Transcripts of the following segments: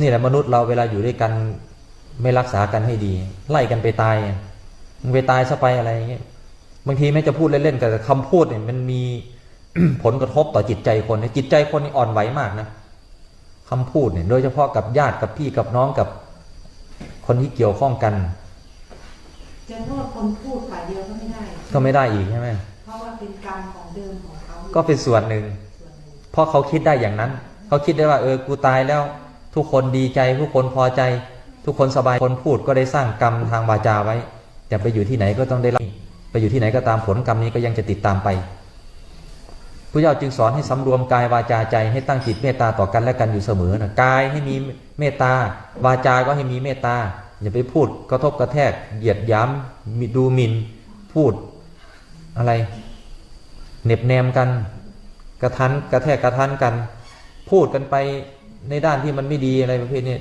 นี่แหละมนุษย์เราเวลาอยู่ด้วยกันไม่รักษากันให้ดี ไล่กันไปตายมึงไปตายซะไปอะไรอย่างเงี้ยบางทีแม้จะพูดเล่นๆแต่คำพูดเนี่ยมันมีผลกระทบต่อจิตใจคนนะจิตใจคนนี่อ่อนไหวมากนะคำพูดเนี่ยโดยเฉพาะกับญาติกับพี่กับน้องกับคนที่เกี่ยวข้องกันจะโทษคนพูดฝ่ายเดียวก็ไม่ได้ก็ไม่ได้อีกใช่ไหมเพราะว่าเป็นกรรมของเดิมของเขาก็เป็นส่วนหนึ่งส่วนหนึ่งเพราะเขาคิดได้อย่างนั้น เขาคิดได้ว่า เออกูตายแล้ว ทุกคนดีใจทุกคนพอใจ ทุกคนสบายคนพูดก็ได้สร้างกรรมทางวาจาไว้แต่ไปอยู่ที่ไหนก็ต้องได้รับไปอยู่ที่ไหนก็ตามผลกรรมนี้ก็ยังจะติดตามไปพระเจ้าจึงสอนให้สำรวมกายวาจาใจให้ตั้งจิตเมตตาต่อกันและกันอยู่เสมอนะกายให้มีเมตตาวาจา ก็ให้มีเมตตาอย่าไปพูดกระทบกระแทกเหยียดย้ำมิดูหมินพูดอะไรเหน็บแนมกัน กระทันกระแทกกระทันกัน พูดกันไป ในด้านที่มันไม่ดีอะไรประเภทนี้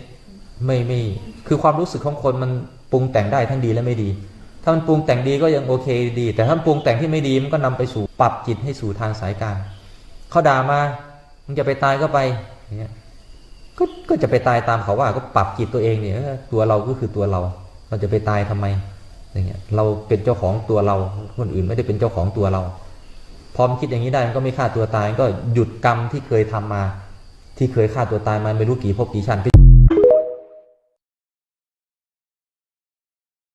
ไม่ไม่คือความรู้สึกของคนมันปรุงแต่งได้ทั้งดีและไม่ดี ถ้ามันปรุงแต่งดีก็ยังโอเคดี แต่ถ้ามันปรุงแต่งที่ไม่ดีมันก็นำไปสู่ปรับจิตให้สู่ทางสายกลางเขาด่ามามึงจะไปตายก็ไปอย่างเงี้ยก็ก็จะไปตายตามเขาว่าก็ปรับจิตตัวเองเนี่ยตัวเราก็คือตัวเรา เราจะไปตายทำไมอย่างเงี้ยเราเป็นเจ้าของตัวเราคนอื่นไม่ได้เป็นเจ้าของตัวเรา พร้อมคิดอย่างนี้ได้มันก็ไม่ฆ่าตัวตายก็หยุดกรรมที่เคยทำมา ที่เคยฆ่าตัวตายมาไม่รู้กี่พบกี่ชั้นไป